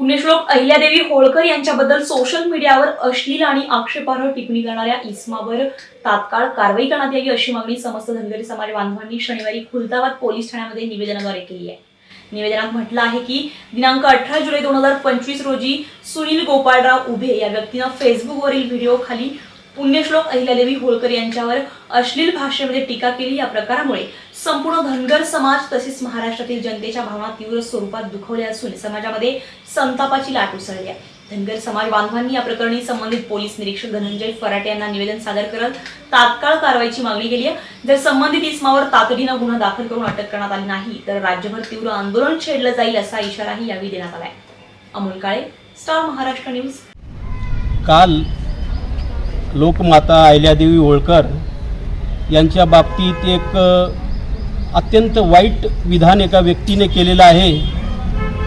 पुण्यश्लोक अहिल्यादेवी होळकर यांच्याबद्दल सोशल मीडियावर अश्लील आणि आक्षेपार्ह टिप्पणी करणाऱ्या इस्मावर तात्काळ कारवाई करण्यात यावी अशी मागणी समस्त धनगरी समाज बांधवांनी शनिवारी खुलताबाद पोलीस ठाण्यामध्ये निवेदनाद्वारे केली आहे. निवेदनात म्हटलं आहे की दिनांक अठरा जुलै दोन हजार पंचवीस रोजी सुनील गोपाळराव उभे या व्यक्तीनं फेसबुकवरील व्हिडिओ खाली पुण्यश्लोक अहिल्यादेवी होळकर यांच्यावर अश्लील भाषेमध्ये टीका केली या प्रकारामुळे संपूर्ण धनगर समाज तसेच महाराष्ट्रातील जनतेच्या भावना तीव्र स्वरूपात दुखवल्या असून समाजामध्ये संतापाची लाट उसळली आहे. धनगर समाज बांधवांनी या प्रकरणी संबंधित पोलीस निरीक्षक धनंजय फराटे यांना निवेदन सादर करत तात्काळ कारवाईची मागणी केली आहे. जर संबंधित इस्मावर तातडीनं गुन्हा दाखल करून अटक करण्यात आली नाही तर राज्यभर तीव्र आंदोलन छेडलं जाईल असा इशाराही यावेळी देण्यात आलाय अमोल काळे स्टार महाराष्ट्र न्यूज. काल लोकमाता अहिल्यादेवी होळकर यांच्या बाबतीत एक अत्यंत वाईट विधान एका व्यक्तीने केलेलं आहे.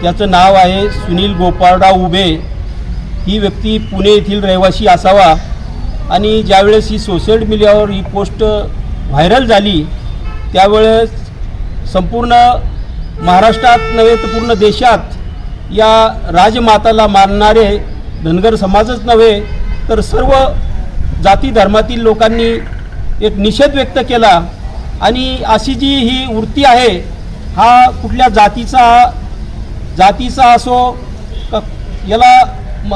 त्याचं नाव आहे सुनील गोपाळराव उबे ही व्यक्ती पुणे येथील रहिवासी असावा. आणि ज्यावेळेस ही सोशल मीडियावर ही पोस्ट व्हायरल झाली त्यावेळेस संपूर्ण महाराष्ट्रात नव्हे तर पूर्ण देशात या राजमाताला मानणारे धनगर समाजच नव्हे तर सर्व जाती धर्मातील लोकांनी एक निषेध व्यक्त केला. आणि अशी जी ही वृत्ती आहे हा कुठल्या जातीचा जातीचा असो याला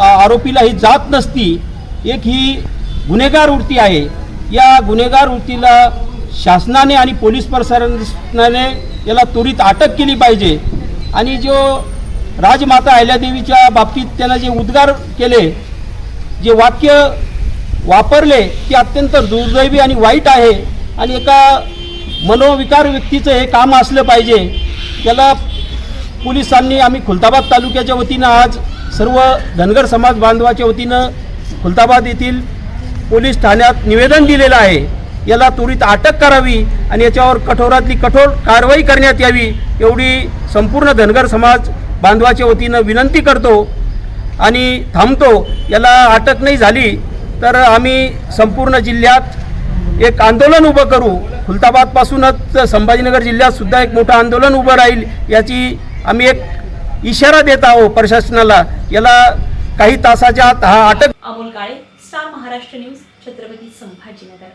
आरोपीला ही जात नसती एक ही गुन्हेगार वृत्ती आहे. या गुन्हेगार वृत्तीला शासनाने आणि पोलीस प्रशासनाने याला त्वरित अटक केली पाहिजे. आणि जो राजमाता अहिल्यादेवीच्या बाबतीत त्यानं जे उद्गार केले जे वाक्य वापरले की अत्यंत दुर्दैवी आणि वाईट आहे आणि एका मनोविकार व्यक्तीचं हे काम असलं पाहिजे. त्याला पोलिसांनी आम्ही खुलताबाद तालुक्याच्या वतीनं आज सर्व धनगर समाज बांधवाच्या वतीनं खुलताबाद येथील पोलीस ठाण्यात निवेदन दिलेलं आहे. याला त्वरित अटक करावी आणि याच्यावर कठोरातली कठोर कारवाई करण्यात यावी एवढी संपूर्ण धनगर समाज बांधवाच्या वतीनं विनंती करतो आणि थांबतो. याला अटक नाही झाली तर आम्ही संपूर्ण जिल्ह्यात एक आंदोलन उभं करू. खुलताबादपासूनच संभाजीनगर जिल्ह्यातसुद्धा एक मोठं आंदोलन उभं राहील याची आम्ही एक इशारा देत आहोत प्रशासनाला. याला काही तासाच्या आत हा अटक अमोल काळे स्टार महाराष्ट्र न्यूज छत्रपती संभाजीनगर.